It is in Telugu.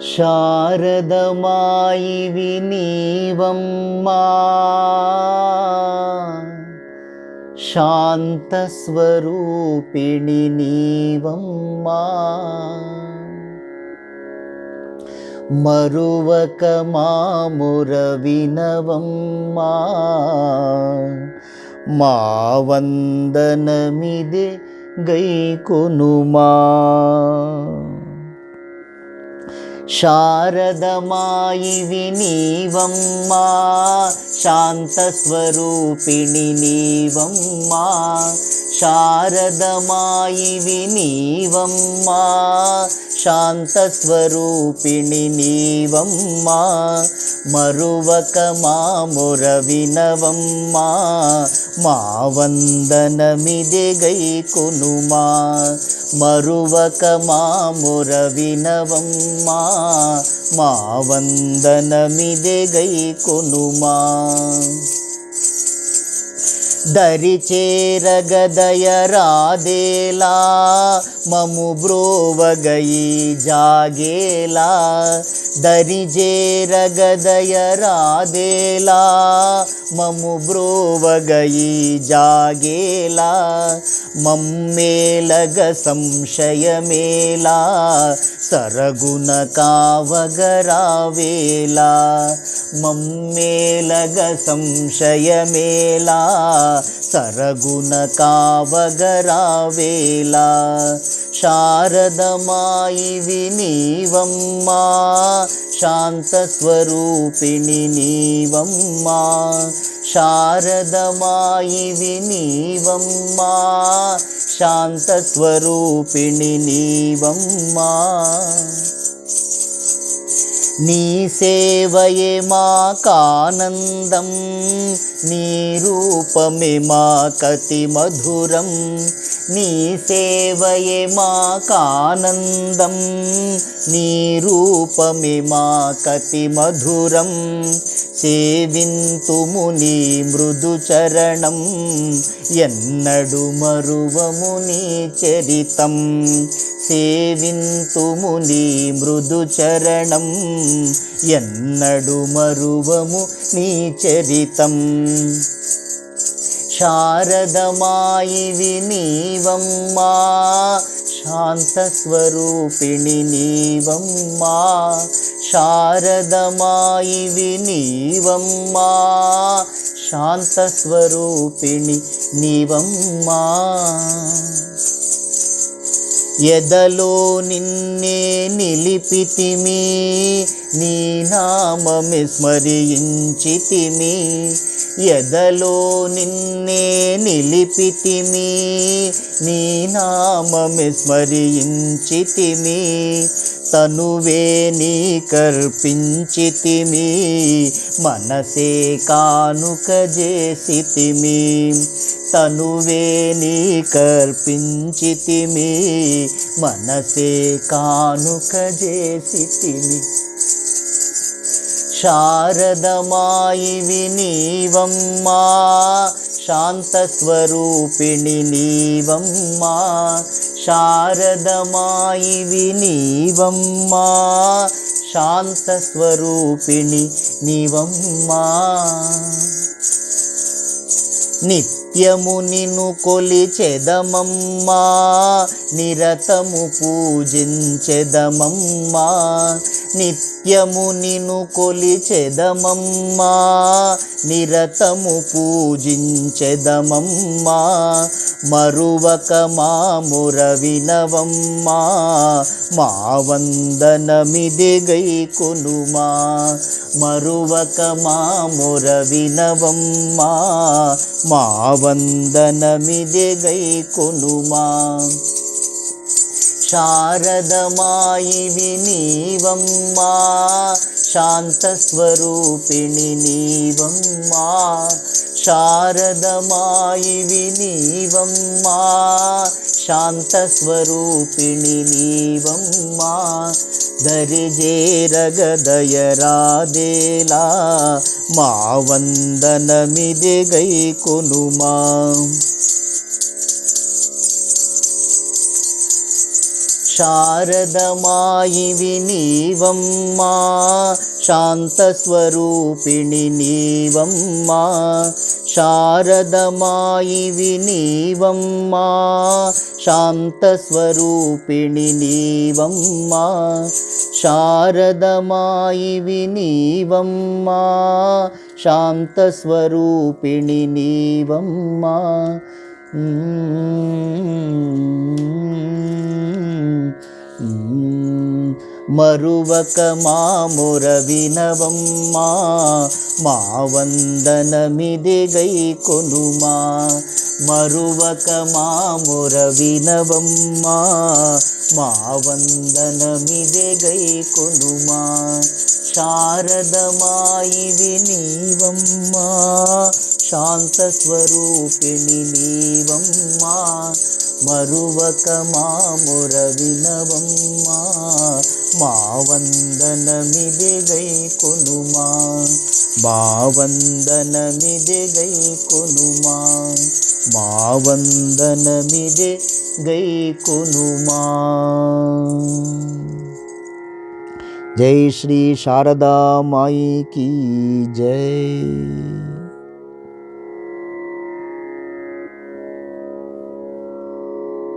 శారదమాయి వినీవమ్మా. శాంతస్వరూపిణి నీవమ్మా. మరువక మాముర వినవమ్మా. మా వందనమిదే గైకొనుమా శారదమాయి వినీవమ్మా శాంతస్వరూపిణి నీవమ్మా శారదమాయి వినీవమ్మా శాంతస్వరూపిణి నీవమ్మా మరువక మాముర వినవమ్మా మా వందనమిదే గైకొనుమా మరువక మాముర వినవమ్మా మా వందనమిదే గైకొనుమా Tchau. చేరగదయ రాదేలా మము బ్రోవగయి జాగేలా. దరి రాదేలా మము బ్రోవగయి జాగేలా. మమ్మేలగ సంశయమేలా సరగుణ కావగరావేలా. మమ్మేలగ సంశయమేలా. సరగుణ కావగరావేలా శారదమాయి వినీవమ్మా శాంతస్వరూపిణి నీవమ్మా. శారదమాయి వినీవమ్మా శాంతస్వరూపిణి నీవమ్మా. నీ సేవయే మాకానందం నీ రూపమే మా కతి మధురం నీ సేవయే మాకానందం నీ రూపమే మాకతి మధురం సేవింతుము నీ మృదు చరణం ఎన్నడు మరువము నీ చరితం. సేవింతుము నీ మృదు చరణం ఎన్నడు మరువము నీ చరితం. శారదమాయివి నీవమ్మా శాంతస్వరూపిణి నీవమ్మా శారదమాయివి నీవమ్మా శాంతస్వరూపిణి నీవమ్మా ఎదలో నిన్నే నిలిపితిమి నీ నామమి స్మరించితిమి. ఎదలో నిన్నే నిలిపితిమి నీ నామమి స్మరించితిమి. తనువే నీ కర్పించితిమి మనసే కానుక చేసితిమి. తనువే నీ కర్పించితిమి మనసే కానుక చేసితిమి. శారదమాయి వినీవమ్మా శాంతస్వరూపిణి నీవమ్మా. శారదమాయి వినీవమ్మా శాంతస్వరూపిణి నీవమ్మా. నిత్యము నిన్ను కొలిచెదమమ్మా నిరతము పూజించెదమమ్మా. నిత్యము నిన్ను కొలిచెదమమ్మా నిరతము పూజించెదమమ్మా. మరువక మాముర వినవమ్మా మా వందనమిది గైకొనుమా మరువక మాముర వినవమ్మా మా వందనమిది గైకొనుమా శారదమాయి వినీవమ్మా శాంతస్వరూపిణి నీవమ్మా शान्तस्वरूपिणि नीवं मा दरिजेरगदयरादेला मा वन्दनमिदिगैकुलु मा శారదమాయి వినీవమ్మా శాంతస్వరూపిణి నీవమ్మా శారదమాయి వినీవమ్మా శాంతస్వరూపిణి నీవమ్మా శారదమాయి వినీవమ్మా శాంతస్వరూపిణి నీవమ్మా. మరువక మాముర వినవమ్మా మా వందనమిది గై కొనుమా. మరువక మాముర వినవమ్మా మా వందనమిది గై కొనుమా. శారదమాయి వినీవమ్మా శాంతస్వరూపిణి నీవమ్మా. మరువక మాముర వినవమ్మా మా వందనమిది గై కొనుమా మా వందనమిది గై కొనుమా మా వందనమిది గై కొనుమా జై శ్రీ శారదా మాయి కీ జై